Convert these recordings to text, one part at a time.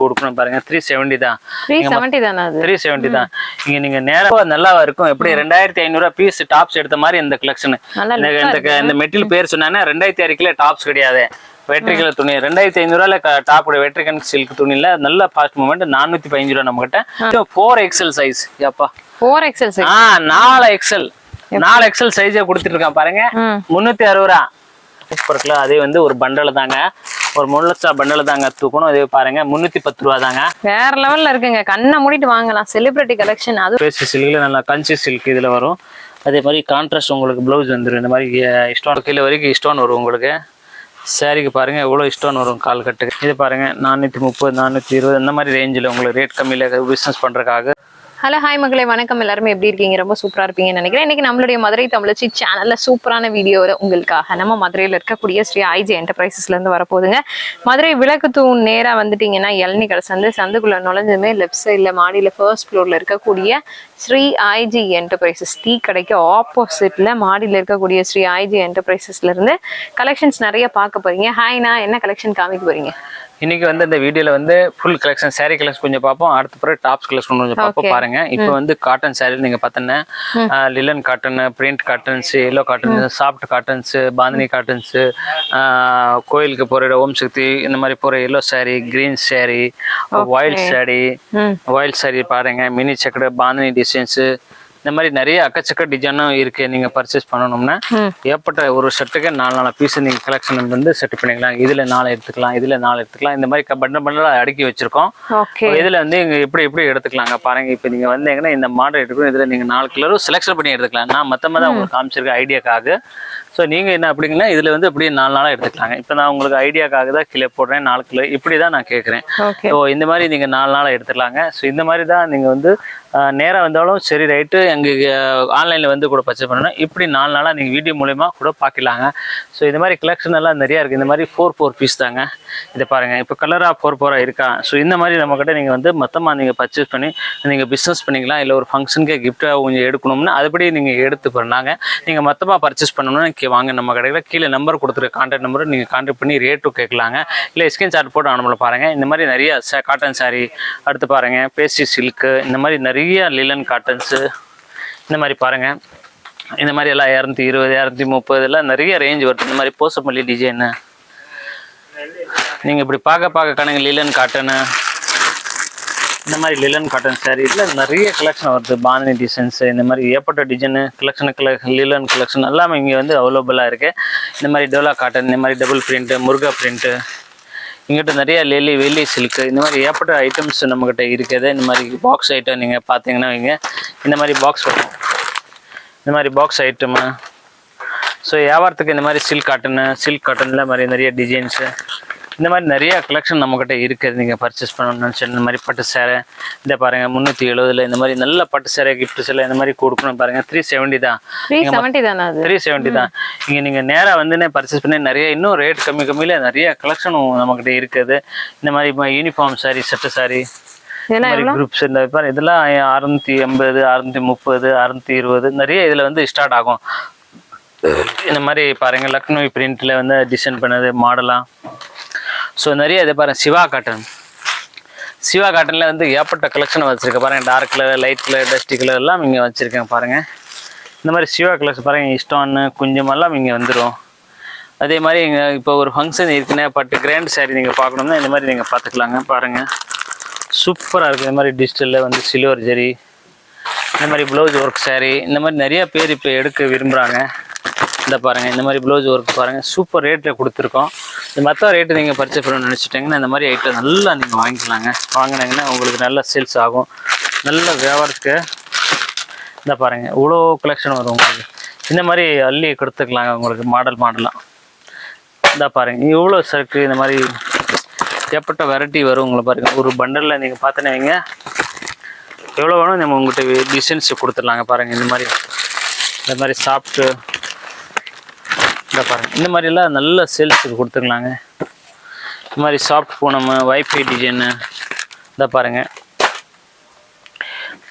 கொடுக்கணும் பாருங்க. Three seventy தான். த்ரீ செவன்டி தான் இங்க நீங்க நேரா நல்லா இருக்கும்? எப்படி? ரெண்டாயிரத்தி ஐநூறுவா பீஸ் டாப்ஸ் எடுத்த மாதிரி இந்த கலெக்ஷன் இந்த மெட்டீரியல் பேர் சொன்னாங்கன்னா ரெண்டாயிரத்தி ஆறு கிலோ டாப்ஸ் கிடையாது. வெற்றிக்கல துணி. ரெண்டாயிரத்தி ஐநூறுவால டாப் வெற்றிகன் சில்க் துணியில நல்ல ஃபாஸ்ட் மூமெண்ட் நானூத்தி பதினஞ்சு ரூபா நம்ம கிட்ட ஃபோர் எக்ஸல் சைஸ் அப்பா. ஃபோர் எக்ஸல் சைஸ் ஆ நாலு எக்ஸல் நாலு எக்ஸல் சைஸே கொடுத்துட்டு இருக்கான் பாருங்க. ம். முந்நூற்றி அறுபது ரூபா. சூப்பர் இருக்குல்ல அதே வந்து ஒரு பண்டல் தாங்க. ஒரு மூணு லட்சம் பண்டல் தாங்க தூக்கணும். அதே பாருங்க முந்நூற்றி பத்து ரூபா தாங்க. வேற லெவல்ல இருக்குங்க. கண்ணை மூடிட்டு வாங்கலாம். செலிபிரிட்டி கலெக்ஷன் அது பேசி சில்கில் நல்லா கஞ்சி சில்க் இதில் வரும். அதே மாதிரி கான்ட்ராஸ்ட் உங்களுக்கு ப்ளவுஸ் வந்துடும் இந்த மாதிரி ஸ்டோன் கீழே வரைக்கும் ஸ்டோன் வரும் உங்களுக்கு. சாரிக்கு பாருங்க எவ்வளோ ஸ்டோன் வரும் கால் கட்டுக்கு இது பாருங்க நானூற்றி முப்பது நானூற்றி இருபது இந்த மாதிரி ரேஞ்சில் உங்களுக்கு ரேட் கம்மியில் பிஸ்னஸ் பண்ணுறதுக்காக ஹலோ ஹாய் மகளே. வணக்கம். எல்லாருமே எப்படி இருக்கீங்க? ரொம்ப சூப்பராக இருப்பீங்கன்னு நினைக்கிறேன். இன்னைக்கு நம்மளுடைய மதுரை தமிழச்சி சேனல்ல சூப்பரான வீடியோவில் உங்களுக்காக நம்ம மதுரையில் இருக்கக்கூடிய ஸ்ரீ ஐஜி என்டர்பிரைசஸ்ல இருந்து வரப்போகுதுங்க. மதுரை விளக்கு தூண் நேராக வந்துட்டீங்கன்னா இளநி கடை சந்து சந்துக்குள்ள நுழைஞ்சதுமே லெஃப்ட் சைடில் மாடியில் ஃபர்ஸ்ட் ஃப்ளோர்ல இருக்கக்கூடிய ஸ்ரீ ஐஜி என்டர்பிரைசஸ் டீ கடைக்கு ஆப்போசிட்ல மாடியில் இருக்கக்கூடிய ஸ்ரீ ஐஜி என்டர்பிரைசஸ்ல இருந்து கலெக்ஷன்ஸ் நிறைய பார்க்க போறீங்க. ஹாய்னா என்ன கலெக்ஷன் காமிக்க போறீங்க? இன்னைக்கு வந்து இந்த வீடியோல வந்து ஃபுல் கலெக்ஷன் saree கலெக்ஷன் கொஞ்சம் பார்ப்போம். அடுத்த பிறகு டாப்ஸ் கலெக்ஷன் கொஞ்சம் பார்ப்போம். பாருங்க. இப்போ வந்து காட்டன் saree நீங்க பார்த்தீங்கன்னா linen cotton print cottons yellow cotton soft cottons bandhani cottons கோயிலுக்கு போற ஓம் சக்தி இந்த மாதிரி போற yellow saree green white saree ம். ஒயிட் saree பாருங்க. மினி சக்கரை பாந்தினி டிசைன்ஸ் இந்த மாதிரி நிறைய அக்கச்சக்க டிசைனும் இருக்கு. நீங்க பர்ச்சேஸ் பண்ணணும்னா ஏற்பட்ட ஒரு ஷர்ட்டுக்கு நாலு நாலு பீஸ் நீங்கள் கலெக்ஷன் வந்து செட் பண்ணிக்கலாம். இதில் நாலு எடுத்துக்கலாம் இதில் நாலு எடுத்துக்கலாம். இந்த மாதிரி பண்டல் பண்டலாக அடுக்கி வச்சிருக்கோம். இதில் வந்து இங்கே எப்படி எப்படி எடுத்துக்கலாங்க? பாருங்க இப்போ நீங்கள் வந்தீங்கன்னா இந்த மாடல் எடுக்கணும். இதில் நீங்கள் நாலு கலரும் செலக்ஷன் பண்ணி எடுத்துக்கலாம். நான் மொத்தமாக தான் உங்களுக்கு காமிச்சிருக்க ஐடியாக்காக ஸோ நீங்கள் என்ன அப்படிங்கன்னா இதில் வந்து அப்படியே நாலு நாளாக எடுத்துக்கலாங்க. இப்போ நான் உங்களுக்கு ஐடியாக்காக தான் கிலோ போடுறேன் நாலு கிலோ. இப்படி தான் நான் கேட்குறேன். ஸோ இந்த மாதிரி நீங்கள் நாலு நாளாக எடுத்துக்கலாங்க. ஸோ இந்த மாதிரி தான் நீங்கள் வந்து நேராக வந்தாலும் சரி ரைட்டு எங்கள் ஆன்லைனில் வந்து கூட பர்ச்சேஸ் பண்ணணும். இப்படி நாலு நாளாக நீங்கள் வீடியோ மூலயமா கூட பார்க்கலாங்க ஸோ இந்த மாதிரி கலெக்ஷன் எல்லாம் நிறையா இருக்குது இந்த மாதிரி ஃபோர் ஃபோர் பீஸ் தாங்க. இதை பாருங்கள் இப்போ கலராக ஃபோர் ஃபோராக இருக்கா? ஸோ இந்த மாதிரி நம்மக்கிட்ட நீங்கள் வந்து மொத்தமாக நீங்கள் பர்ச்சேஸ் பண்ணி நீங்கள் பிஸ்னஸ் பண்ணிக்கலாம் இல்லை ஒரு ஃபங்க்ஷனுக்கு கிஃப்ட்டாக கொஞ்சம் எடுக்கணும்னா அதுபடி நீங்கள் எடுத்து பண்ணாங்க நீங்கள் மொத்தமாக பர்ச்சேஸ் பண்ணணும்னா வாங்க நம்ம கடையில் கீழே நம்பர் கொடுத்துருக்க கான்டாக்ட் நம்பர் நீங்கள் கான்டாக்ட் பண்ணி ரேட்டும் கேட்கலாங்க. இல்லை ஸ்கிரீன் சார்ட் போட்டு அனுப்பல பாருங்கள் இந்த மாதிரி நிறைய காட்டன் சாரீ அடுத்து பாருங்கள் பேஸ்டி சில்க்கு இந்த மாதிரி நிறைய லிலன் காட்டன்ஸு இந்த மாதிரி பாருங்கள் இந்த மாதிரி எல்லாம் இரநூத்தி இருபது இரநூத்தி முப்பது எல்லாம் நிறைய ரேஞ்ச் வருது. இந்த மாதிரி போசமல்லி டிசைனு நீங்கள் இப்படி பார்க்க பார்க்க கணக்கு லிலன் காட்டனு இந்த மாதிரி லிலன் காட்டன் சாரி இதில் நிறைய கலெக்ஷன் வருது பாந்தினி டிசைன்ஸு இந்த மாதிரி ஏற்பட்ட டிசைனு கலெக்ஷன் கலெக்ஷன் லிலன் கலெக்ஷன் எல்லாமே இங்கே வந்து அவைலபிளாக இருக்குது இந்த மாதிரி டோலா காட்டன் இந்த மாதிரி டபுள் பிரிண்ட்டு முருகா பிரிண்ட்டு இங்கிட்ட நிறைய லெலி வெள்ளி சில்க்கு இந்த மாதிரி ஏற்பட்ட ஐட்டம்ஸ் நம்மக்கிட்ட இருக்குது இந்த மாதிரி பாக்ஸ் ஐட்டம் நீங்கள் பார்த்தீங்கன்னா வைங்க இந்த மாதிரி பாக்ஸ் வரும் இந்த மாதிரி பாக்ஸ் ஐட்டமு ஸோ வியாபாரத்துக்கு இந்த மாதிரி சில்க் காட்டனு சில்க் காட்டனில் மாதிரி நிறைய டிசைன்ஸு இந்த மாதிரி நிறைய கலெக்ஷன் நம்மக்கிட்ட இருக்குது நீங்கள் பர்ச்சேஸ் பண்ணணும்னு நினச்சி இந்த மாதிரி பட்டு சேரை இந்த பாருங்கள் முந்நூற்றி எழுபதுல இந்த மாதிரி நல்ல பட்டு சேரை கிஃப்ட் சேலை இந்த மாதிரி கொடுக்கணும் பாருங்கள் த்ரீ செவன்ட்டி தான். த்ரீ செவன்ட்டி தானே இங்கே நீங்கள் நேராக வந்துனே பர்ச்சேஸ் பண்ணி நிறைய இன்னும் ரேட் கம்மி கம்மியில் நிறைய கலெக்ஷனும் நம்மக்கிட்ட இருக்குது. இந்த மாதிரி யூனிஃபார்ம் சாரி சட்டை சாரி இந்த இதெல்லாம் மாதிரி குரூப்ஸ் இந்த இதெல்லாம் அறுநூத்தி எண்பது அறுநூத்தி முப்பது அறுநூத்தி இருபது நிறைய இதில் வந்து ஸ்டார்ட் ஆகும். இந்த மாதிரி பாருங்க லக்னோ பிரிண்ட்ல வந்து டிசைன் பண்ணது மாடலாம் ஸோ நிறைய இதை பாருங்க சிவா காட்டன். சிவா காட்டனில் வந்து ஏற்பட்ட கலெக்ஷன் வச்சுருக்கேன் பாருங்கள் dark colour light colour dusty colour எல்லாம் இங்கே வச்சுருக்கேன் பாருங்கள் இந்த மாதிரி சிவா கலர்ஸ் பாருங்கள் இஷ்டம்னு குஞ்சமெல்லாம் இங்கே வந்துடும் அதே மாதிரி இங்கே இப்போ ஒரு ஃபங்க்ஷன் இருக்குன்னா பட்டு கிராண்ட் saree நீங்கள் பார்க்கணும்னா இந்த மாதிரி நீங்கள் பார்த்துக்கலாங்க பாருங்கள் சூப்பராக இருக்குது இந்த மாதிரி டிஜிட்டலில் வந்து சில்வர் ஜெரி இந்த மாதிரி ப்ளவுஸ் ஒர்க் saree இந்த மாதிரி நிறைய பேர் இப்போ எடுக்க விரும்புகிறாங்க இந்த பாருங்கள் இந்த மாதிரி ப்ளவுஸ் ஒர்க் பாருங்கள் சூப்பர் ரேட்டில் கொடுத்துருக்கோம். இந்த மற்ற ரேட்டு நீங்கள் பர்ச்சேஸ் பண்ணணும்னு நினச்சிட்டிங்கன்னா இந்த மாதிரி ஐட்டம் நல்லா நீங்கள் வாங்கிக்கலாங்க. வாங்கினீங்கன்னா உங்களுக்கு நல்ல சேல்ஸ் ஆகும். நல்ல வியாபாரத்துக்கு இந்த பாருங்கள் இவ்வளோ கலெக்ஷன் வரும் உங்களுக்கு. இந்த மாதிரி அள்ளி கொடுத்துக்கலாங்க உங்களுக்கு மாடல் மாடலாக இந்த பாருங்க இவ்வளோ சருக்கு இந்த மாதிரி ஏற்பட்ட வெரைட்டி வரும் உங்களை பாருங்க. ஒரு பண்டலில் நீங்கள் பார்த்தனே வைங்க. எவ்வளோ வேணும் நம்ம உங்கள்கிட்ட டிசைன்ஸ் கொடுத்துடலாங்க பாருங்கள் இந்த மாதிரி. இந்த மாதிரி சாப்பிட்டு இந்த பாருங்க. இந்த மாதிரிலாம் நல்ல சேல்ஸுக்கு கொடுத்துக்கலாங்க இந்த மாதிரி சாஃப்ட் பூனம் வைஃபை டிசைனு இந்த பாருங்க.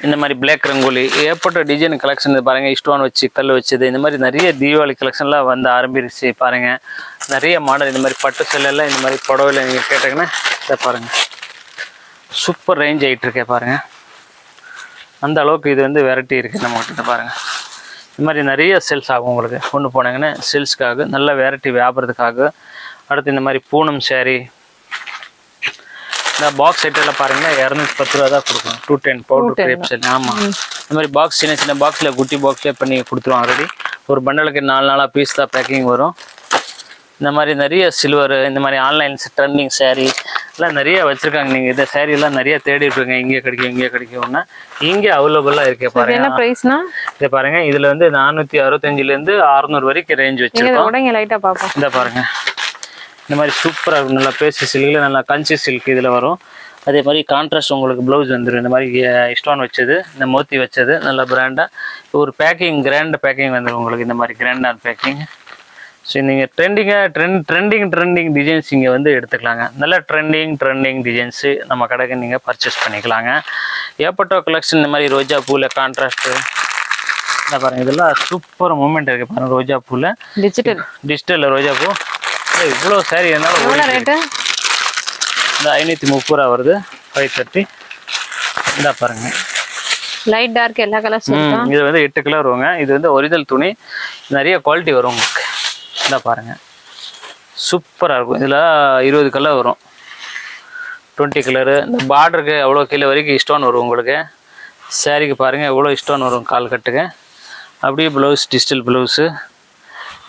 இந்த மாதிரி பிளாக் ரங்கோலி ஏற்பட்ட டிசைன் கலெக்ஷன் இது பாருங்கள் ஸ்டோன் வச்சு கல் வச்சது இந்த மாதிரி நிறைய தீபாவளி கலெக்ஷன்லாம் வந்து ஆரம்பிச்சு பாருங்கள் நிறைய மாடல் இந்த மாதிரி பட்டு செல்லெல்லாம் இந்த மாதிரி புடவையில் நீங்கள் கேட்டிங்கன்னா இதை பாருங்க. சூப்பர் ரேஞ்ச் ஆகிட்டு இருக்கேன் பாருங்கள் அந்த அளவுக்கு இது வந்து வெரைட்டி இருக்குது நம்ம கிட்ட இந்த மாதிரி நிறைய சேல்ஸ் ஆகும் உங்களுக்கு. கொண்டு போனாங்கன்னா சேல்ஸ்க்காக நல்ல வெரைட்டி வியாபாரத்துக்காக. அடுத்து இந்த மாதிரி பூனம் saree. இந்த பாக்ஸ் ஐட்டெல்லாம் பாருங்கன்னா இரநூத்தி பத்து ரூபா தான் கொடுக்கணும் டூ டென் பவுடர் கிரேப்ஸ் ஆமாம் இந்த மாதிரி பாக்ஸ் சின்ன சின்ன பாக்ஸில் குட்டி பாக்ஸ்லேயே பண்ணி கொடுத்துருவோம் ஆல்ரெடி ஒரு பண்டலுக்கு நாலு நாளாக பீஸ் தான் பேக்கிங் வரும். இந்த மாதிரி நிறைய சில்வர் இந்த மாதிரி ஆன்லைன் ட்ரெண்டிங் saree எல்லாம் நிறைய வச்சுருக்காங்க. நீங்கள் இந்த saree எல்லாம் நிறைய தேடி இருப்பீங்க இங்கே கிடைக்கும் இங்கே கிடைக்கும்னா இங்கே அவைலபிளாக இருக்கே பாருங்க. என்ன பிரைஸ்னா இதை பாருங்க. இதுல வந்து நானூற்றி அறுபத்தஞ்சிலேருந்து அறுநூறு வரைக்கும் ரேஞ்ச் நீங்க வச்சிருக்கோம். லைட்டா பாப்போம் இந்த பாருங்க. இந்த மாதிரி சூப்பராக இருக்கும் நல்லா பேசி சில்கில் நல்லா கஞ்சி சில்க் இதில் வரும். அதே மாதிரி கான்ட்ராஸ்ட் உங்களுக்கு ப்ளவுஸ் வந்துடும் இந்த மாதிரி ஸ்டோன் வச்சது இந்த மோத்தி வச்சது நல்ல பிராண்டாக ஒரு பேக்கிங் கிராண்ட் பேக்கிங் வந்துடும் உங்களுக்கு. இந்த மாதிரி கிராண்டான பேக்கிங் ஸோ நீங்கள் ட்ரெண்டிங்காக ட்ரெண்ட் ட்ரெண்டிங் ட்ரெண்டிங் டிசைன்ஸ் இங்கே வந்து எடுத்துக்கலாங்க. நல்ல ட்ரெண்டிங் ட்ரெண்டிங் டிசைன்ஸு நம்ம கடைக்கு நீங்கள் பர்ச்சேஸ் பண்ணிக்கலாங்க. ஏப்பட்டோ கலெக்ஷன் இந்த மாதிரி ரோஜா பூவில் கான்ட்ராஸ்ட்டு இந்த பாருங்க இதெல்லாம் சூப்பர் மூமெண்ட் இருக்குது பாருங்க ரோஜா பூவில் டிஜிட்டல் டிஜிட்டலில் ரோஜா பூ. இவ்வளோ சாரி எவ்வளவு ரேட்டு இந்த ஐநூற்றி முப்பது ரூபா வருது ஃபைவ் தேர்ட்டி இந்த பாருங்க. லைட் டார்க் எல்லா கலர்ஸ் ம், இது வந்து எட்டு கலர் வருங்க. இது வந்து ஒரிஜினல் துணி. நிறைய குவாலிட்டி வரும் உங்களுக்கு. இந்த பாருங்கள் சூப்பராக இருக்கும். இதில் இருபது கலர் வரும். டுவெண்ட்டி கலரு இந்த பார்டருக்கு எவ்வளோ கீழே வரைக்கும் ஸ்டோன் வரும் உங்களுக்கு. சாரிக்கு பாருங்கள் எவ்வளோ ஸ்டோன் வரும் கால் கட்டுக்கு. அப்படியே ப்ளவுஸ் டிஜிட்டல் ப்ளவுஸு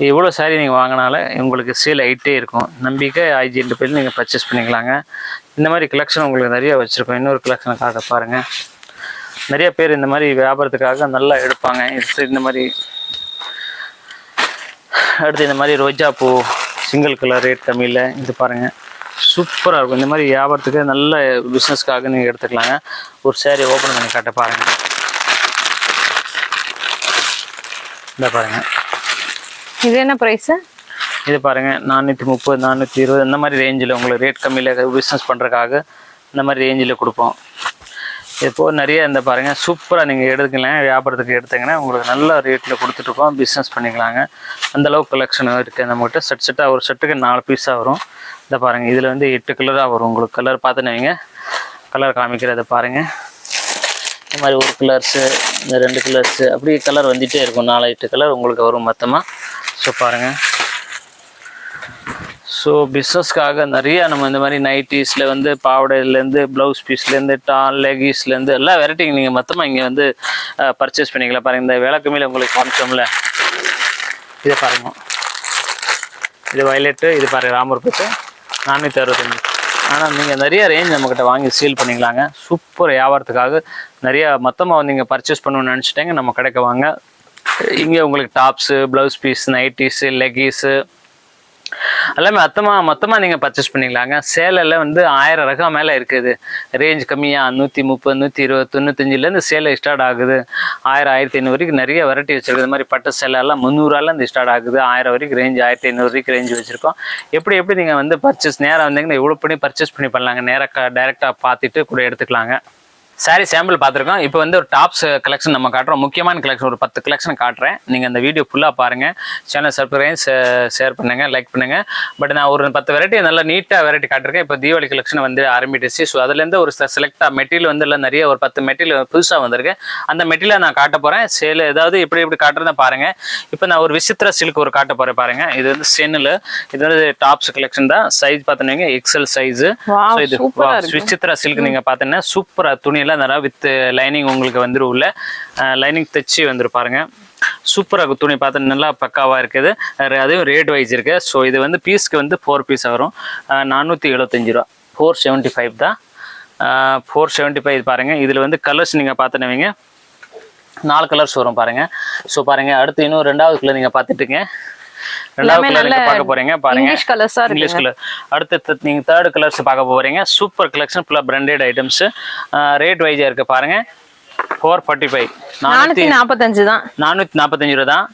எவ்வளோ சாரி நீங்கள் வாங்கினால உங்களுக்கு சேல் ஆகிட்டே இருக்கும். நம்பிக்கை ஐஜின்ட்டு போய் நீங்கள் பர்ச்சேஸ் பண்ணிக்கலாங்க. இந்த மாதிரி கலெக்ஷன் உங்களுக்கு நிறைய வச்சுருக்கோம். இன்னொரு கலெக்ஷனுக்காக காட்ட பாருங்கள் நிறைய பேர் இந்த மாதிரி வியாபாரத்துக்காக நல்லா எடுப்பாங்க. இந்த மாதிரி அடுத்து இந்த மாதிரி ரோஜா பூ சிங்கிள் கலர் ரேட் கம்மியில் இது பாருங்கள் சூப்பராக இருக்கும். இந்த மாதிரி வியாபாரத்துக்கு நல்ல பிஸ்னஸ்க்காக நீங்கள் எடுத்துக்கலாங்க. ஒரு சேரீ ஓப்பன் பண்ணி காட்ட பாருங்கள் இந்த பாருங்கள் இது என்ன பிரைஸ் இது பாருங்கள் நானூற்றி முப்பது நானூற்றி இருபது இந்த மாதிரி ரேஞ்சில் உங்களுக்கு ரேட் கம்மியில் பிஸ்னஸ் பண்ணுறதுக்காக இந்த மாதிரி ரேஞ்சில் கொடுப்போம். இப்போ நிறைய இந்த பாருங்கள் சூப்பராக நீங்கள் எடுத்துக்கலாம் வியாபாரத்துக்கு எடுத்தீங்கன்னா உங்களுக்கு நல்ல ரேட்டில் கொடுத்துட்ருக்கோம் பிஸ்னஸ் பண்ணிக்கலாங்க. அந்த அளவுக்கு கலெக்ஷன் இருக்குது நம்மகிட்ட செட் செட்டாக ஒரு செட்டுக்கு நாலு பீஸாக வரும். இந்த பாருங்கள் இதில் வந்து எட்டு கலராக வரும். உங்களுக்கு கலர் பார்த்துன்னு வைங்க. கலர் காமிக்கிறத பாருங்கள் இந்த மாதிரி ஒரு கலர்ஸு இந்த ரெண்டு கலர்ஸு அப்படி கலர் வந்துகிட்டே இருக்கும். நாலு எட்டு கலர் உங்களுக்கு வரும் மொத்தமாக ஸோ பாருங்கள் ஸோ பிஸ்னஸ்க்காக நிறைய நம்ம இந்த மாதிரி நைட்டிஸில் வந்து பாவடையிலேருந்து ப்ளவுஸ் பீஸ்லேருந்து டால் லெகிஸ்லேருந்து எல்லா வெரைட்டியும் நீங்கள் மொத்தமாக இங்கே வந்து பர்ச்சேஸ் பண்ணிக்கலாம். பாருங்கள் இந்த விளக்கு மேலே உங்களுக்கு காமிச்சோம்ல. இதை பாருங்க. இது வயலட்டு இது பாருங்கள் ராமர் பட்டு நானூற்றி அறுபத்தஞ்சு. ஆனால் நீங்கள் நிறைய ரேஞ்ச் நம்மக்கிட்ட வாங்கி சீல் பண்ணிக்கலாங்க. சூப்பர் வியாபாரத்துக்காக நிறையா மொத்தமாக நீங்கள் பர்ச்சேஸ் பண்ணணும்னு நினச்சிட்டேங்க. நம்ம கடைக்கு வாங்க. இங்கே உங்களுக்கு tops blouse piece nighties leggings எல்லாமே மொத்தமாக மொத்தமாக நீங்கள் பர்ச்சேஸ் பண்ணிக்கலாங்க. சேலையில் வந்து ஆயிரம் ரகம் மேலே இருக்குது. ரேஞ்ச் கம்மியாக நூற்றி முப்பது நூற்றி இருபது தொண்ணூத்தஞ்சுலேருந்து சேலை ஸ்டார்ட் ஆகுது. ஆயிரம் ஆயிரத்தி ஐநூறு வரைக்கும் நிறைய வெரைட்டி வச்சிருக்கு இந்த மாதிரி பட்டு சேலை எல்லாம் முந்நூறுவாலேருந்து ஸ்டார்ட் ஆகுது. ஆயிரம் வரைக்கும் ரேஞ்ச் ஆயிரத்தி ஐநூறு வரைக்கும் ரேஞ்ச் வச்சுருக்கோம். எப்படி எப்படி நீங்கள் வந்து பர்ச்சேஸ் நேராக வந்தீங்கன்னா இவ்வளோ பண்ணி பர்ச்சேஸ் பண்ணி பண்ணலாங்க. நேராக டேரெக்டாக பார்த்துட்டு கூட எடுத்துக்கலாங்க. சாரி சாம்பிள் பார்த்துருக்கோம். இப்போ வந்து ஒரு டாப்ஸ் கலெக்ஷன் நம்ம காட்டுறோம். முக்கியமான கலெக்ஷன் ஒரு பத்து கலெக்ஷன் காட்டுறேன். நீங்கள் அந்த வீடியோ ஃபுல்லாக பாருங்கள் சேனல் சப்ஸ்கிரைப் ஷேர் பண்ணுங்க லைக் பண்ணுங்க. பட் நான் ஒரு பத்து வெரைட்டி நல்லா நீட்டாக வெரைட்டி காட்டிருக்கேன். இப்போ தீபாவளி கலெக்ஷன் வந்து ஆரம்பிட்டுச்சு ஸோ அதுலேருந்து ஒரு செலக்டாக மெட்டீரியல் வந்து எல்லாம் நிறைய ஒரு பத்து மெட்டீரியல் புதுசாக வந்திருக்கு. அந்த மெட்டீரியலை நான் காட்ட போகிறேன் சேல் ஏதாவது எப்படி எப்படி காட்டுறதை பாருங்கள் இப்போ நான் ஒரு விசித்திர சில்க் ஒரு காட்ட போகிறேன் பாருங்க. இது வந்து சென்னில் இது வந்து டாப்ஸ் கலெக்ஷன் தான். சைஸ் பார்த்தீங்கன்னா எக்ஸல் சைஸு இது. விசித்திரா சில்க் நீங்க பாத்தீங்கன்னா சூப்பரா துணியெல்லாம் நல்லா வித் லைனிங் உங்களுக்கு வந்துடும் உள்ள லைனிங் தைச்சி வந்துரும் பாருங்க. சூப்பராக இருக்கும் துணி பார்த்து நல்லா பக்காவாக இருக்குது. அது- அதுவும் ரேட் வைஸ் இருக்கு. ஸோ இது வந்து பீஸ்க்கு வந்து ஃபோர் பீஸ் வரும். நானூற்றி எழுபத்தஞ்சு ரூபா. ஃபோர் செவன்ட்டி ஃபைவ் தான். ஃபோர் செவன்ட்டி ஃபைவ் பாருங்கள் இதில் வந்து கலர்ஸ் நீங்கள் பார்த்துனவங்க நாலு கலர்ஸ் வரும் பாருங்கள் ஸோ பாருங்கள் அடுத்து இன்னும் ரெண்டாவது கலர் நீங்கள் பார்த்துட்டுங்க ரெண்டாவது கலர் பார்க்க போறீங்க பாருங்க. இங்கிலீஷ் கலர்ஸா இங்கிலீஷ் இருக்கு கலர் அடுத்து நீங்க தேர்ட் கலர்ஸ் பார்க்க போறீங்க. சூப்பர் கலெக்ஷன் ஃபுல்லாக பிராண்டட் ஐட்டம்ஸ் ரேட் வைஸாக இருக்கு பாருங்க. ஃபோர் ஃபார்ட்டி ஃபைவ் நானூத்தி நாற்பத்தஞ்சு தான் நானூத்தி நாற்பத்தஞ்சு ரூபா தான்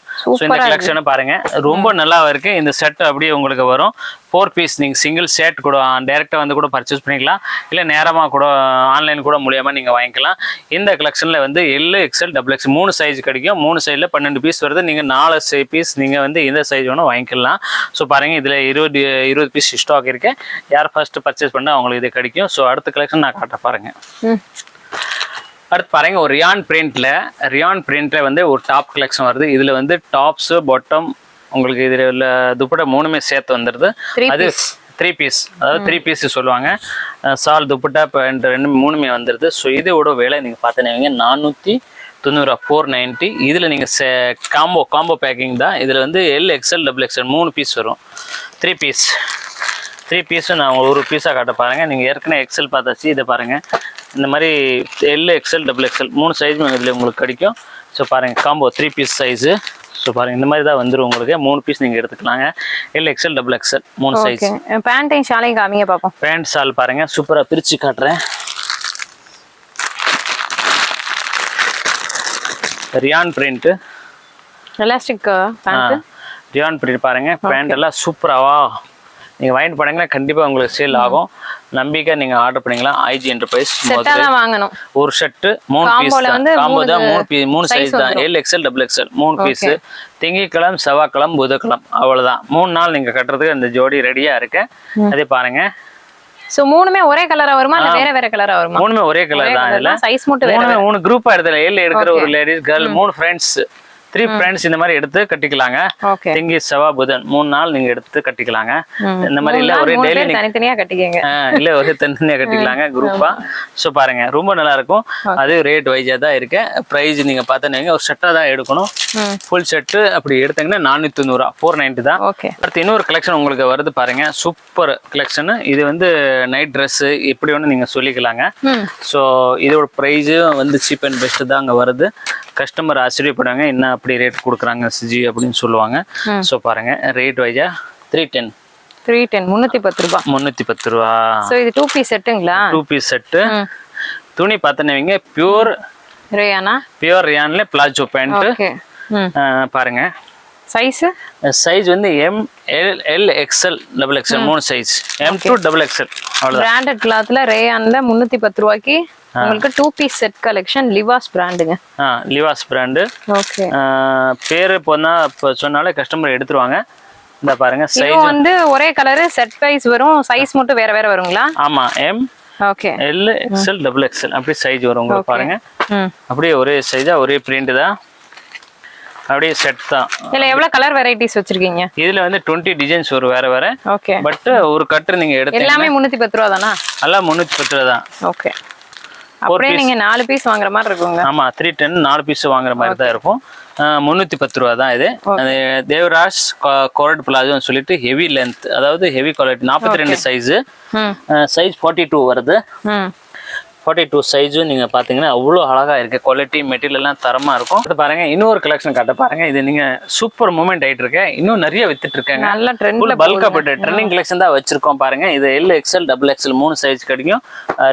இந்த கலெக்ஷனை பாருங்க. ரொம்ப நல்லா இருக்கு. இந்த செட் அப்படியே உங்களுக்கு வரும். ஃபோர் பீஸ் நீங்க சிங்கிள் செட் கூட டைரெக்டாக வந்து கூட பர்ச்சேஸ் பண்ணிக்கலாம். இல்லை நேரமாக கூட ஆன்லைன் கூட மூலியமா நீங்க வாங்கிக்கலாம். இந்த கலெக்ஷன்ல வந்து எல் எக்ஸ்எல் டபுள் எக்ஸ் மூணு சைஸ் கிடைக்கும். மூணு சைடில் பன்னெண்டு பீஸ் வருது. நீங்க நாலு பீஸ் நீங்க வந்து இந்த சைஸ் வேணும் வாங்கிக்கலாம். ஸோ பாருங்க இதுல இருபது இருபது பீஸ் ஸ்டாக் இருக்கு. யார் ஃபர்ஸ்ட் பர்ச்சேஸ் பண்ணா அவங்களுக்கு இது கிடைக்கும். ஸோ அடுத்த கலெக்ஷன் நான் காட்ட பாருங்க. அடுத்து பாருங்க ஒரு ரியான் பிரிண்ட்ல ரியான் பிரிண்ட்ல வந்து ஒரு டாப் கலெக்ஷன் வருது. இதுல வந்து டாப்ஸ் பாட்டம் உங்களுக்கு இதுல உள்ள துப்பட்டா மூணுமே சேர்த்து வந்துடுது அது த்ரீ பீஸ் அதாவது த்ரீ பீஸ் சொல்லுவாங்க. சால் துப்பட்டா பேண்ட் ரெண்டு மூணுமே வந்துடுது ஸோ இதோட விலை நீங்கள் பார்த்தீங்கன்னா நானூற்றி தொண்ணூறுரூவா ஃபோர் நைன்ட்டி இதில் நீங்கள் சே காம்போ காம்போ பேக்கிங் தான். இதில் வந்து எல் எக்ஸ்எல் டபுள் எக்ஸ்எல் மூணு பீஸ் வரும். த்ரீ பீஸ் த்ரீ பீஸும் நான் ஒரு பீஸாக காட்ட பாருங்கள் நீங்கள் ஏற்கனவே எக்ஸல் பார்த்தாச்சு. இதை பாருங்கள் இந்த மாதிரி எல் எக்ஸ்எல் டபுள் எக்ஸ்எல் மூணு சைஸும் இதில் உங்களுக்கு கிடைக்கும். ஸோ பாருங்கள் combo three piece size so பாருங்கள் இந்த மாதிரி தான் வந்துடும் உங்களுக்கு. மூணு பீஸ் நீங்கள் எடுத்துக்கலாங்க. எல் எக்ஸ்எல் டபுள் எக்ஸ்எல் மூணு சைஸ் ஓகே பேண்டையும் ஷாலையும் காமிங்க பார்ப்போம் பேண்ட் சால் பாருங்கள் சூப்பராக பிரித்து காட்டுறேன். Rayon print elastic pant rayon print பாருங்க. பேண்ட் எல்லாம் சூப்பராவா நீங்க வாங்கிட்டு போனீங்கன்னா கண்டிப்பா உங்களுக்கு சேல் ஆகும். நம்பிக்கை நீங்க ஆர்டர் பண்ணிங்களா ஐஜி என்டர்பிரைஸ் வாங்கணும். ஒரு ஷர்ட் மூணு பீஸ் காம்போ தான். மூணு பீஸ் மூணு சைஸ் தான். எல் எக்ஸ்எல் டபுள் எக்ஸ்எல் மூணு பீஸ் திங்கட்கிழமை செவ்வாய்க்கிழமை புதன்கிழமை அவ்வளவுதான். மூணு நாள் நீங்க கட்டுறதுக்கு அந்த ஜோடி ரெடியா இருக்கு. அதே பாருங்க. சோ மூணுமே ஒரே கலரா வருமா? இல்ல வேற வேற கலரா வருமா? மூணுமே ஒரே கலர் தான் இதுல. சைஸ் மட்டும் வேற மூணு குரூப்பா எடுத்துல எல் எடுக்கிற ஒரு லேடிஸ் கேர்ள் மூணு ஃப்ரெண்ட்ஸ் த்ரீ ஃப்ரெண்ட்ஸ் இந்த மாதிரி எடுத்து கட்டிக்கலாங்க. திங்கி செவ்வாய் புதன் மூணு நாள் நீங்க எடுத்து கட்டிக்கலாங்க. இந்த மாதிரி இல்ல ஒரே டெய்லி தனித்தனியா கட்டிக்கங்க. இல்ல ஒரே தனித்தனியா கட்டிக்கலாங்க குரூப்பா சோ பாருங்க ரொம்ப நல்லா இருக்கும் அது ரேட் வைஸா தான் இருக்கு. பிரைஸ் நீங்க பார்த்தீங்க ஒரு செட்டா தான் எடுக்கணும். ஃபுல் செட்டு அப்படி எடுத்தீங்கன்னா நானூத்தி தொண்ணூறுவா ஃபோர் நைன்டி தான். அடுத்து இன்னொரு கலெக்ஷன் உங்களுக்கு வருது பாருங்க சூப்பர் கலெக்ஷன் இது வந்து நைட் Dress இப்படி ஒன்று நீங்க சொல்லிக்கலாங்க. ஸோ இதோட ப்ரைஸும் வந்து சீப் அண்ட் பெஸ்ட் தான் அங்கே வருது. கஸ்டமர் ஆச்சரியப்படுவாங்க என்ன அப்படி ரேட் கொடுக்குறாங்க சிஜி அப்படின்னு சொல்லுவாங்க. ஸோ பாருங்க ரேட் வைஸா த்ரீ டென் த்ரீ டென் முன்னூத்தி பத்து ரூபாய் முந்நூற்றி பத்து ரூபா. சோ இது டூ பீஸ் செட்டுங்களா டூ பீஸ் செட்டு துணி பார்த்தீங்க பியூர் ரேயானா பியூர் ரியான்ல பிளாஜோ பேண்ட் பாருங்க. சைஸ் சைஸ் வந்து M L L XL double XL மூணு size M two double XL branded கிளாத்ல ரேயான்ல முன்னூத்தி பத்து ரூபாய்க்கு உங்களுக்கு டூ பீஸ் செட் கலெக்ஷன் லிவாஸ் பிராண்டுங்க ஆ லிவாஸ் பிராண்டு ஓகே பேர் போனா இப்போ சொன்னாலே கஸ்டமர் எடுத்துருவாங்க. இந்த பாருங்க சைஸ் வந்து ஒரே கலரு செட் வைஸ் வரும் சைஸ் மட்டும் வேற வேற வருங்களா? ஆமா M okay L XL double XL அப்படியே சைஸ் வரும் உங்களுக்கு பாருங்க. அப்படியே ஒரே சைஸா ஒரே பிரிண்ட் தான். அப்படியே செட் தான். இதுல எவ்வளவு கலர் வெரைட்டிஸ் வச்சிருக்கீங்க? இதுல வந்து டுவெண்ட்டி டிசைன்ஸ் வரும் வேற வேற. ஓகே பட் ஒரு கட்டு நீங்க எடுத்து எல்லாமே முன்னூத்தி பத்து ரூபா தானா? எல்லாம் முந்நூற்றி பத்து ரூபா தான். ஓகே அப்படியே நீங்க நாலு பீஸ் வாங்குற மாதிரி இருக்குங்க. ஆமா த்ரீ டென் நாலு பீஸ் வாங்குற மாதிரி தான் இருக்கும். முந்நூற்றி பத்து ரூபா தான் இது. தேவராஜ் கோரட் பிளாஜோன்னு சொல்லிட்டு ஹெவி லென்த் அதாவது ஹெவி குவாலிட்டி நாற்பத்தி ரெண்டு சைஸு சைஸ் ஃபார்ட்டி டூ வருது. ஃபார்ட்டி டூ சைஸும் நீங்கள் பார்த்தீங்கன்னா அவ்வளோ அழகாக இருக்குது குவாலிட்டி மெட்டீரியல்லாம் தரமாக இருக்கும். இது பாருங்க இன்னொரு கலெக்ஷன் காட்ட பாருங்க. இது நீங்கள் சூப்பர் மூமெண்ட் ஆயிட்டு இருக்கு. இன்னும் நிறைய வித்துட்டு இருக்காங்க. நல்ல ட்ரெண்ட்ல பல்கா போட்டு ட்ரெண்டிங் கலெக்ஷன் தான் வச்சிருக்கோம் பாருங்க. இது எல் எக்ஸ்எல் டபுள் எக்ஸ்எல் மூணு சைஸ் கிடைக்கும்.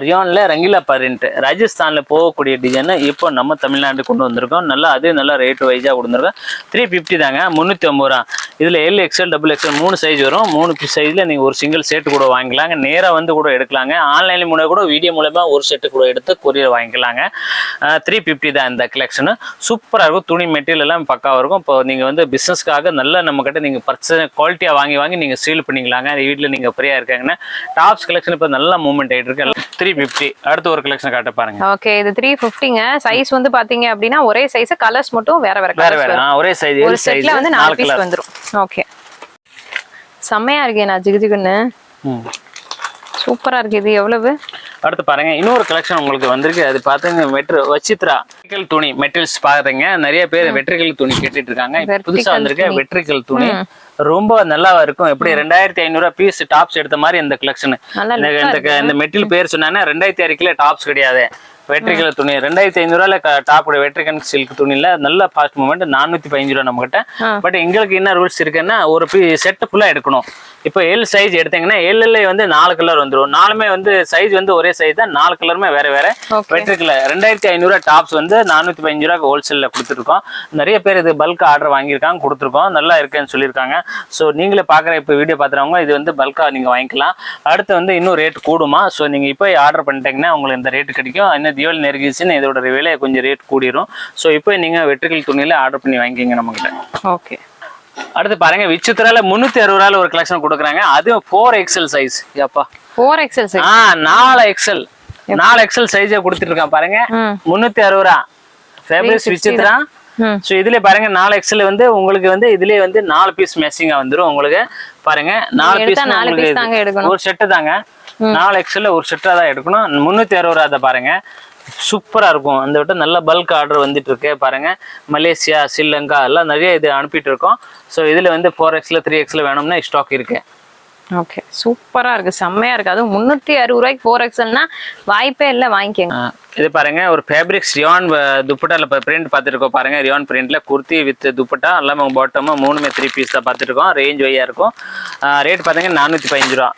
ரியான்ல ரங்கிலா பரிண்ட் ராஜஸ்தான்ல போகக்கூடிய டிசைன் இப்போ நம்ம தமிழ்நாடு கொண்டு வந்திருக்கோம். நல்லா அது நல்லா ரேட் வைஸாக கொடுத்துருக்கோம். த்ரீ ஃபிஃப்டி தாங்க முந்நூற்றி ஐம்பது ரூபா. இதில் எல் எக்ஸ்எல் டபுள் எக்ஸ்எல் மூணு சைஸ் வரும். மூணு சைஸில் நீங்கள் ஒரு சிங்கிள் செட் கூட வாங்கிக்கலாங்க நேராக வந்து கூட எடுக்கலாங்க. ஆன்லைன் மூலம் கூட வீடியோ மூலமா ஒரு செட்டு கூட எடுத்து கொரியர் வாங்கிக்கலாங்க. த்ரீ ஃபிஃப்டி தான் இந்த கலெக்ஷனு சூப்பராக இருக்கும். துணி மெட்டீரியல் எல்லாம் பக்காவாக இருக்கும். இப்போ நீங்கள் வந்து பிஸ்னஸ்க்காக நல்ல நம்மக்கிட்ட நீங்கள் பர்ச்சேஸ் குவாலிட்டியாக வாங்கி வாங்கி நீங்கள் சேல் பண்ணிக்கலாங்க. வீட்டில் நீங்கள் ஃப்ரீயாக இருக்காங்கன்னா டாப்ஸ் கலெக்ஷன் இப்போ நல்ல மூவ்மெண்ட் ஆகிட்டு இருக்கு. த்ரீ ஃபிஃப்டி அடுத்து ஒரு கலெக்ஷன் காட்ட பாருங்க. ஓகே இது த்ரீ ஃபிஃப்டிங்க சைஸ் வந்து பாத்தீங்க அப்படின்னா ஒரே சைஸ் கலர்ஸ் மட்டும் வேற வேற வேற வேற. ஒரே சைஸ் ஒரு எல் சைஸ் செட்ல வந்து நாலு பீஸ் கலர் வந்துரும். ஓகே செம்மையா இருக்கே நான் ஜிகு ஜிகுன்னு. சூப்பரா இருக்கு இது. எவ்வளவு? அடுத்து பாருங்க. இன்னொரு கலெக்ஷன் உங்களுக்கு வந்திருக்கு. அது பார்த்துங்க வெட்ரு வச்சித்ரா வெற்றிகள் துணி மெட்டீரியல்ஸ் பாருங்க. நிறைய பேர் வெற்றிகள் துணி கேட்டுட்டு இருக்காங்க. புதுசா வந்திருக்க. வெற்றிகள் துணி. ரொம்ப நல்லா இருக்கும். எப்படி ரெண்டாயிரத்தி ஐநூறு பீஸ் டாப்ஸ் எடுத்த மாதிரி இந்த கலெக்ஷன் இந்த மெட்டீரியல் பேர் சொன்னா ரெண்டாயிரத்தி ஆறு கிலோ டாப்ஸ் கிடையாது. வெற்றிகள் துணி. ரெண்டாயிரத்தி ஐநூறுவால டாப் வெற்றிகன் சில்க் துணியில நல்ல ஃபாஸ்ட் மூமெண்ட் நானூத்தி பதினஞ்சு ரூபா நம்ம கிட்ட. பட் எங்களுக்கு என்ன ரூல்ஸ் இருக்குன்னா ஒரு பீ செட் ஃபுல்லா எடுக்கணும். இப்போ எல் சைஸ் எடுத்தீங்கன்னா எல்எல்ஏ வந்து நாலு கலர் வந்துடும் நாலுமே வந்து சைஸ் வந்து ஒரே சைஸ் தான். நாலு கலருமே வேற வேற வெற்றிக்கல ரெண்டாயிரத்தி ஐநூறுரூவா டாப்ஸ் வந்து நானூற்றி பதினஞ்சு ரூபா ஹோல்சேலில் கொடுத்துருக்கோம். நிறைய பேர் இது பல்க் ஆர்டர் வாங்கியிருக்காங்க கொடுத்துருக்கோம். நல்லா இருக்குன்னு சொல்லியிருக்காங்க. ஸோ நீங்களே பார்க்குற இப்போ வீடியோ பார்க்குறவங்க இது வந்து பல்காக நீங்கள் வாங்கிக்கலாம். அடுத்து வந்து இன்னும் ரேட் கூடுமா? ஸோ நீங்கள் இப்போ ஆர்டர் பண்ணிட்டீங்கன்னா உங்களுக்கு இந்த ரேட் கிடைக்கும். இன்னும் தீபாவளி நெருங்கிச்சுன்னு இதோட விலை கொஞ்சம் ரேட் கூடிரும். ஸோ இப்போ நீங்கள் வெற்றிகள் துணியில் ஆர்டர் பண்ணி வாங்கிக்கிங்க நம்மகிட்ட. ஓகே அடுத்து பாருங்க விசித்திரால முந்நூற்றி அறுபது ரூபாயில் ஒரு கலெக்ஷன் கொடுக்குறாங்க. அதுவும் ஃபோர் எக்ஸல் சைஸ் ஏப்பா. ஃபோர் எக்ஸல் சைஸ் ஆ நாலு எக்ஸல் நாலு எக்ஸல் சைஸே கொடுத்துட்டு இருக்கான் பாருங்க. ம். முந்நூற்றி அறுபது ரூபா ஃபேப்ரிக்ஸ் ஸோ இதுல பாருங்க நாலு எக்ஸல் வந்து உங்களுக்கு வந்து இதுலயே வந்து நாலு பீஸ் மேட்சிங்கா வந்துரும் உங்களுக்கு. பாருங்க நாலு பீஸ். ஒரு செட்டு தாங்க. நாலு எக்ஸல்ல ஒரு செட்டா தான் எடுக்கணும். முந்நூற்றி அறுபது ரூபா அதை பாருங்க. சூப்பரா இருக்கும். அந்த விட்டு நல்ல பல்க் ஆர்டர் வந்துட்டு இருக்கு பாருங்க. மலேசியா ஸ்ரீலங்கா எல்லாம் நிறைய இது அனுப்பிட்டு இருக்கோம். ஸோ இதுல வந்து ஃபோர் எக்ஸ்ல த்ரீ எக்ஸ்ல வேணும்னா ஸ்டாக் இருக்கு. ஓகே சூப்பரா இருக்கு. செம்மையா இருக்கு. அதுவும் முந்நூற்றி அறுபது ரூபாய்க்கு ஃபோர் எக்ஸல்னா வாய்ப்பே இல்லை வாங்கிக்கோங்க. இது பாருங்க. ஒரு ஃபேப்ரிக்ஸ் ரியான் துப்பட்டால பிரிண்ட் பார்த்துருக்கோம். பாருங்க. ரியான் பிரிண்ட்ல குர்த்தி வித் துப்பட்டா எல்லாமே பாட்டமும் மூணுமே த்ரீ பீஸ் தான் பார்த்துருக்கோம். ரேஞ்ச் வையா இருக்கும். ரேட் பார்த்தீங்கன்னா நானூற்றி பதினஞ்சு ரூபா.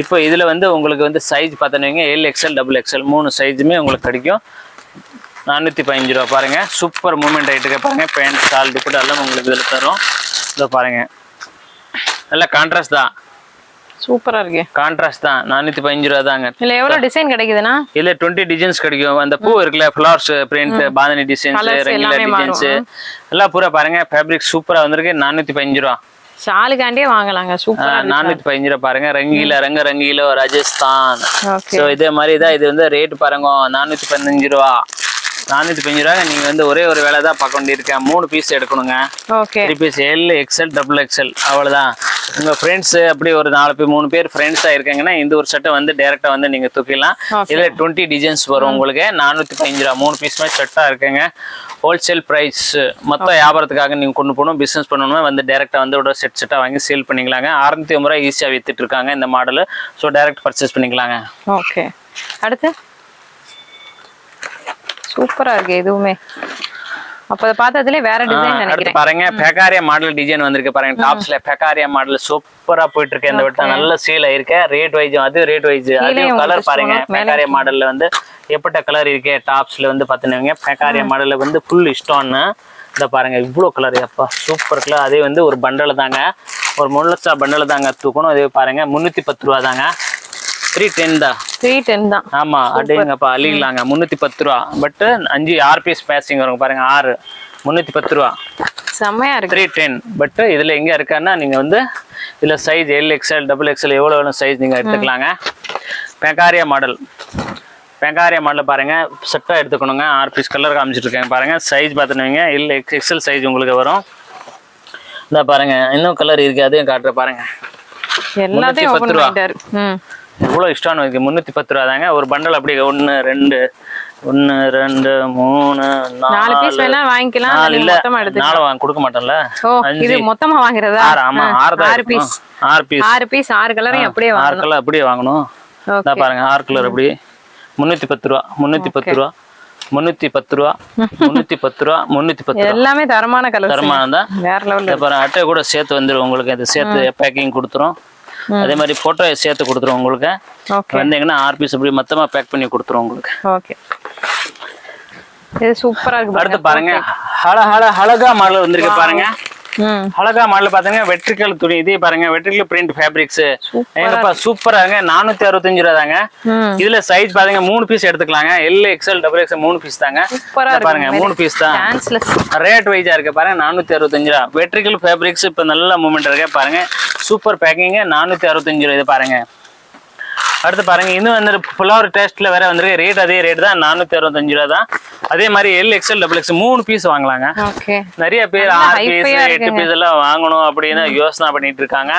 இப்போ இதில் வந்து உங்களுக்கு வந்து சைஸ் பார்த்தீங்கன்னா எல் எக்ஸ்எல் டபுள் எக்ஸ்எல் மூணு சைஸுமே உங்களுக்கு கிடைக்கும். நானூற்றி பதினஞ்சு ரூபா பாருங்க. சூப்பர் மூமெண்ட் ஆகிட்டு பாருங்க. பேண்ட் ஷால் துப்பட்டா எல்லாம் உங்களுக்கு இதில் தரும். இதோ பாருங்க. நல்ல கான்ட்ராஸ்ட் தான். சூப்பரா இருக்கு. கான்ட்ராஸ்ட் தான். நானூற்றி பதினஞ்சு ரூபா தாங்க. இதுல எவ்வளவு டிசைன் கிடைக்குதுன்னா இதுல டுவெண்ட்டி டிசைன்ஸ் கிடைக்கும். அந்த பூ இருக்குல்ல ஃபிளவர்ஸ் பிரிண்ட் பாதனி டிசைன்ஸ் எல்லாமே டிசைன்ஸ். எல்லாம் பூரா பாருங்க. ஃபேப்ரிக் சூப்பரா வந்திருக்கு. நானூத்தி பதினஞ்சு ரூபா. ஷாலுக்காண்டியே வாங்கலாங்க. சூப்பரா நானூத்தி பதினஞ்சு ரூபா பாருங்க. ரங்கீல ரங்க ரங்கீல ராஜஸ்தான். ஸோ இதே மாதிரி தான் இது வந்து ரேட் பாருங்க. நானூத்தி பதினஞ்சு ரூபா. நானூத்தி பதினஞ்சு ரூபா நீங்க வந்து ஒரே ஒரு வேலை தான் பார்க்க வேண்டியிருக்கேன் மூணு பீஸ் எடுக்கணுங்க. Okay three piece L XL double XL அவ்வளவுதான். உங்க ஃப்ரெண்ட்ஸ் அப்படி ஒரு நாலு பேர் மூணு பேர் ஃப்ரெண்ட்ஸா இருக்காங்கன்னா இந்த ஒரு சட்டை வந்து டைரக்டா வந்து நீங்க தூக்கிடலாம். இதுல டுவெண்ட்டி டிசைன்ஸ் வரும் உங்களுக்கு. நானூத்தி பதினஞ்சு ரூபா மூணு பீஸ் மாதிரி செட்டா இருக்குங்க. ஹோல்சேல் பிரைஸ் மொத்த வியாபாரத்துக்காக நீங்க கொண்டு போகணும். பிசினஸ் பண்ணணும்னா வந்து டைரக்டா வந்து ஒரு செட் செட்டா வாங்கி சேல் பண்ணிக்கலாங்க. அறுநூத்தி ஐம்பது ரூபா ஈஸியா வித்துட்டு இருக்காங்க இந்த மாடல் ஸோ டைரக்ட் பர்ச்சேஸ் பண்ணிக்கலாங்க. ஓகே அடுத்து? சூப்பரா இருக்கு எதுவுமே. அப்ப பார்த்ததுல வேற டிசைன் நினைக்கிறேன். பாருங்க பெகாரியா மாடல் டிசைன் வந்திருக்கு பாருங்க டாப்ஸ்ல பெகாரியா மாடல் சூப்பரா போயிட்டு இருக்கு இந்த வட்டம் நல்ல சேல் ஆயிருக்கு. ரேட் வைஸ் அது ரேட் வைஸ் அது கலர் பாருங்க. பெகாரியா மாடல்ல வந்து எப்பட்ட கலர் இருக்கு டாப்ஸ்ல வந்து பாத்துனவங்க பெகாரியா மாடல்ல வந்து ஃபுல் இஷ்டம்னு இந்த பாருங்க இவ்வளோ கலர் அப்பா. சூப்பர் கலர் அதே வந்து ஒரு பண்டல் தாங்க. ஒரு முள்ளச்சா பண்டல் தாங்க தூக்கணும். அதே பாருங்க முந்நூற்றி பத்து ரூபா தாங்க. த்ரீ டென் தான். த்ரீ டென் தான். ஆமா அப்படிங்கப்பா அள்ளிக்கலாங்க முந்நூற்றி பத்து ரூபா. பட் அஞ்சு ஆறு பீஸ் பேசிங் வரும் பாருங்க ஆறு. முந்நூற்றி பத்து ரூபா. செம்மையா இருக்கு. த்ரீ டென் பட் இதில் எங்கே இருக்கான்னா நீங்கள் வந்து இதில் size L XL double XL எவ்வளோ வேணும் சைஸ் நீங்கள் எடுத்துக்கலாங்க. பெங்காரியா மாடல் பெங்காரியா மாடல் பாருங்க செட்டாக எடுத்துக்கணுங்க. ஆறு பீஸ் கலர் காமிச்சிட்ருக்கேன் பாருங்க. சைஸ் பார்த்துனுவீங்க எல் எக்ஸ் எக்ஸ்எல் சைஸ் உங்களுக்கு வரும். இந்த பாருங்க இன்னும் கலர் இருக்கு அதையும் காட்டுற பாருங்க. எல்லாத்தையும் பத்து ரூபா. எவ்வளோ இஷ்டம் இருக்கு முந்நூற்றி பத்து ரூபா தாங்க. ஒரு பண்டல் அப்படியே ஒன்று ரெண்டு ஒன்று ரெண்டு மூணு நாலு பீஸ் வேணா வாங்கிக்கலாம். இல்ல. நாலு வாங்க கொடுக்க மாட்டோம்ல? அஞ்சு. இது மொத்தமா வாங்குறதா? ஆறு ஆமா ஆறு ஆறு பீஸ். ஆறு பீஸ் ஆறு பீஸ் ஆறு கலரையும் அப்படியே ஆறு கலர் அப்படியே வாங்கணும். இந்தா பாருங்க ஆறு கலர் அப்படி. முந்நூற்றி பத்து ரூபா முந்நூற்றி பத்து ரூபா முந்நூற்றி பத்து ரூபா முந்நூற்றி பத்து ரூபா முந்நூற்றி பத்து எல்லாமே தரமான கலர் தரமானது? தான் வேற பாருங்க அட்டை கூட சேர்த்து வந்துடும் உங்களுக்கு. இது சேர்த்து பேக்கிங் கொடுத்துரும். அதே மாதிரி ஃபோட்டோ சேர்த்து கொடுத்துரும் உங்களுக்கு. வந்தீங்கன்னா ஆறு பீஸ் அப்படி மொத்தமாக பேக் பண்ணி கொடுத்துரும் உங்களுக்கு. ஓகே இது சூப்பரா இருக்கு அடுத்து பாருங்க. ஹல ஹல ஹலகா மாடல் வந்திருக்கு பாருங்க. அழகா மாடல் பாத்தீங்கன்னா வெற்றிக்கல் துணி. இதே பாருங்க வெற்றிக்கல் பிரிண்ட் ஃபேப்ரிக்ஸ் எங்கப்பா சூப்பரா இருங்க நானூத்தி அறுபத்தஞ்சு ரூபா தாங்க இதுல சைஸ் பாருங்க மூணு பீஸ் எடுத்துக்கலாங்க. எல் எக்ஸ்எல் டபுள் எக்ஸ்எல் மூணு பீஸ் தாங்க. பாருங்க மூணு பீஸ் தான். ரேட் வைஸா இருக்கு பாருங்க நானூத்தி அறுபத்தஞ்சு ரூபா. வெற்றிக்கல் ஃபேப்ரிக்ஸ் இப்ப நல்ல மூமெண்ட் இருக்கு பாருங்க. சூப்பர் பேக்கிங் நானூத்தி அறுபத்தஞ்சு ரூபா இது பாருங்க. அடுத்து பாருங்க இன்னும் வந்து ஃப்ளவர் டேஸ்ட்ல வேற வந்திருக்கு. ரேட் அதே ரேட் தான். நானூத்தி அறுபத்தஞ்சு ரூபா தான். அதே மாதிரி எல் எக்ஸ்எல் டபுள் எக்ஸ் மூணு பீஸ் வாங்கலாங்க. நிறைய பேர் ஆறு பீஸ் எட்டு. பீஸ் எல்லாம் வாங்கணும் அப்படின்னு யோசனை பண்ணிட்டு இருக்காங்க.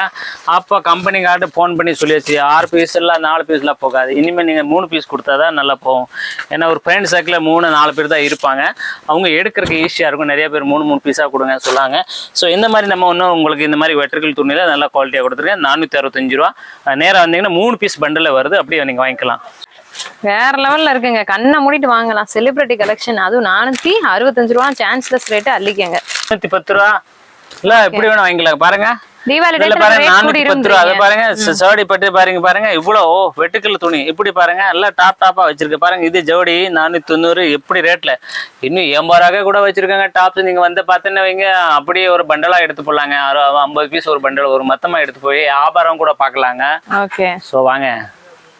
அப்போ கம்பெனிக்காட்டு ஃபோன் பண்ணி சொல்லியாச்சு ஆறு பீஸ் எல்லாம் நாலு பீஸ்லாம் போகாது. இனிமேல் நீங்கள் மூணு பீஸ் கொடுத்தாதான் நல்லா போகும். ஏன்னா ஒரு ஃப்ரெண்ட் சர்க்கிளில் மூணு நாலு பேர் தான் இருப்பாங்க. அவங்க எடுக்கிறதுக்கு ஈஸியாக இருக்கும். நிறைய பேர் மூணு மூணு பீஸாக கொடுங்க சொல்லாங்க. ஸோ இந்த மாதிரி நம்ம இன்னும் உங்களுக்கு இந்த மாதிரி வெட்டர்கள் துணியில் நல்லா குவாலிட்டியாக கொடுத்துருக்கேன். நானூற்றி அறுபத்தஞ்சு ரூபா. நேராக வந்தீங்கன்னா மூணு பீஸ் பண்டில் வருது அப்படியே நீங்கள் வாங்கிக்கலாம். வேற லெவல்ல இருக்குங்க. கண்ணை மூடிட்டு வாங்கலாம். செலிபிரிட்டி கலெக்ஷன் அதுவும் நானூத்தி அறுபத்தஞ்சு ரூபா சான்ஸ்லெஸ் ரேட்டு அள்ளிக்கங்க. நூற்றி பத்து ரூபா? இல்லை எப்படி வேணும் வாங்கிக்கலாம். பாருங்க. வெட்டுக்கல் துணி. இப்படி பாருங்க எல்லாம் டாப் டாப்பா வச்சிருக்கு. பாருங்க இது ஜோடி நானூத்தி தொண்ணூறு. எப்படி ரேட்ல இன்னும் எண்பது ரூபாய் கூட வச்சிருக்காங்க. டாப்ஸ் நீங்க வந்து பார்த்தீங்கன்னா வைங்க. அப்படியே ஒரு பண்டலா எடுத்து போடலாங்க. ஐம்பது பீஸ் ஒரு பண்டல் ஒரு மொத்தமா எடுத்து போய் வியாபாரம் கூட வாங்க.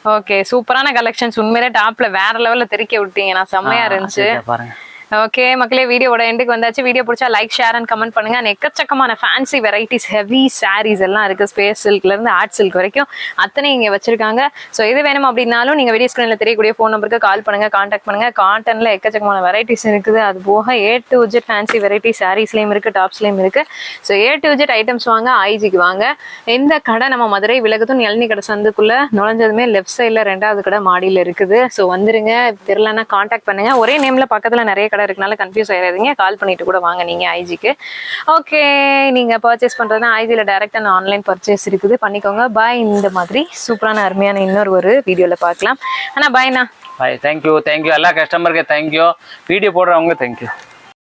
ஓகே சூப்பரான கலெக்ஷன்ஸ் உண்மையிலே டாப்ல வேற லெவல்ல தெறிக்க விட்டீங்க. நான் செம்மையா இருந்துச்சு. பாருங்க. ஓகே மக்களே வீடியோட எண்டுக்கு வந்தாச்சு. வீடியோ பிடிச்சா லைக் ஷேர் அண்ட் கமெண்ட் பண்ணுங்க. எக்கச்சக்கமான ஃபேன்சி வெரைட்டிஸ் ஹெவி சாரீஸ் எல்லாம் இருக்கு. ஸ்பேஸ் சில்க்ல இருந்து ஆர்ட் சில்க் வரைக்கும். அத்தனை இங்க வச்சிருக்காங்க. ஸோ இது வேணும் அப்படின்னாலும் நீங்க வீடியோ ஸ்கிரீன்ல தெரியக்கூடிய ஃபோன் நம்பருக்கு கால் பண்ணுங்க கான்டாக்ட் பண்ணுங்க. காட்டன்ல எக்கச்சக்கமான வெரைட்டிஸ் இருக்குது. அது போக A to Z fancy variety சாரீஸ்லயும் இருக்கு டாப்ஸ்லயும் இருக்கு. So A to Z items வாங்க ஐஜிக்கு வாங்க. இந்த கடை நம்ம மதுரை விலகுதும் இளநீ கடை சந்துக்குள்ள நுழைஞ்சதுமே லெஃப்ட் சைட்ல ரெண்டாவது கடை மாடியில் இருக்குது. ஸோ வந்துருங்க. தெரியலன்னா காண்டாக்ட் பண்ணுங்க. ஒரே நேம்ல பக்கத்துல நிறைய கடை இருக்கனால கன்ஃபியூஸ் ஆயிடாதீங்க. கால் பண்ணிட்டு கூட வாங்க நீங்க ஐஜிக்கு ஓகே நீங்க பர்ச்சேஸ் பண்றதுனா ஐஜியில டைரக்ட் ஆன்லைன் பர்ச்சேஸ் இருக்குது. பண்ணிக்கோங்க. பாய் இந்த மாதிரி சூப்பரான அருமையான இன்னொரு ஒரு வீடியோல பார்க்கலாம். ஆனா பாய்ண்ணா பாய் தேங்க்யூ தேங்க்யூ எல்லா கஸ்டமருக்கு தேங்க்யூ வீடியோ போடுறவங்க தேங்க்யூ